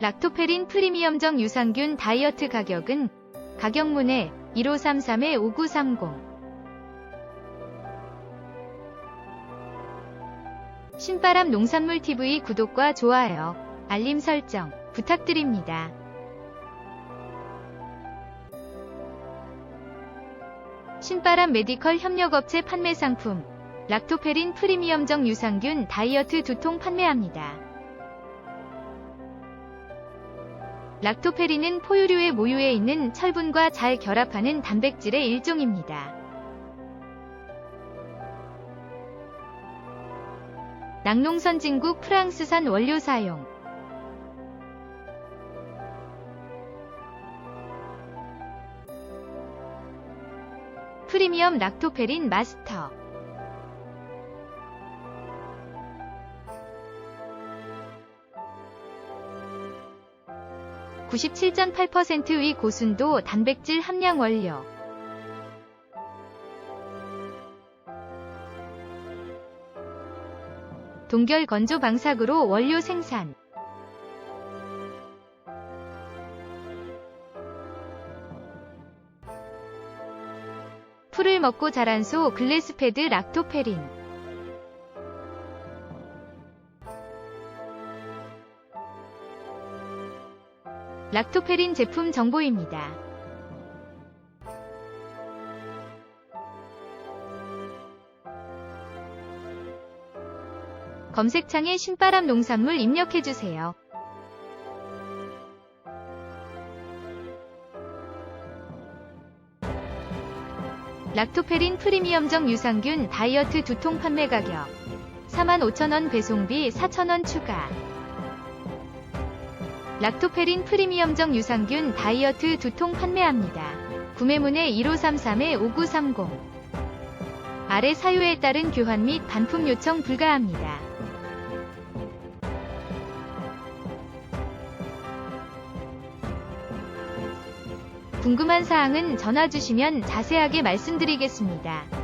락토페린 프리미엄정 유산균 다이어트 가격은 가격문에 1533-5930 신바람 농산물 TV 구독과 좋아요, 알림 설정 부탁드립니다. 신바람 메디컬 협력업체 판매 상품 락토페린 프리미엄정 유산균 다이어트 두통 판매합니다. 락토페린은 포유류의 모유에 있는 철분과 잘 결합하는 단백질의 일종입니다. 낙농선 진국 프랑스산 원료 사용 프리미엄 락토페린 마스터 (97.8%의) 고순도 단백질 함량 원료. 동결 건조 방삭으로 원료 생산. 풀을 먹고 자란 소 글래스패드 락토페린 락토페린 제품 정보입니다. 검색창에 신바람 농산물 입력해주세요. 락토페린 프리미엄정 유산균 다이어트 두통 판매 가격 45,000원 배송비 4,000원 추가 락토페린 프리미엄정 유산균 다이어트 두통 판매합니다. 구매문의 1533-5930 아래 사유에 따른 교환 및 반품 요청 불가합니다. 궁금한 사항은 전화 주시면 자세하게 말씀드리겠습니다.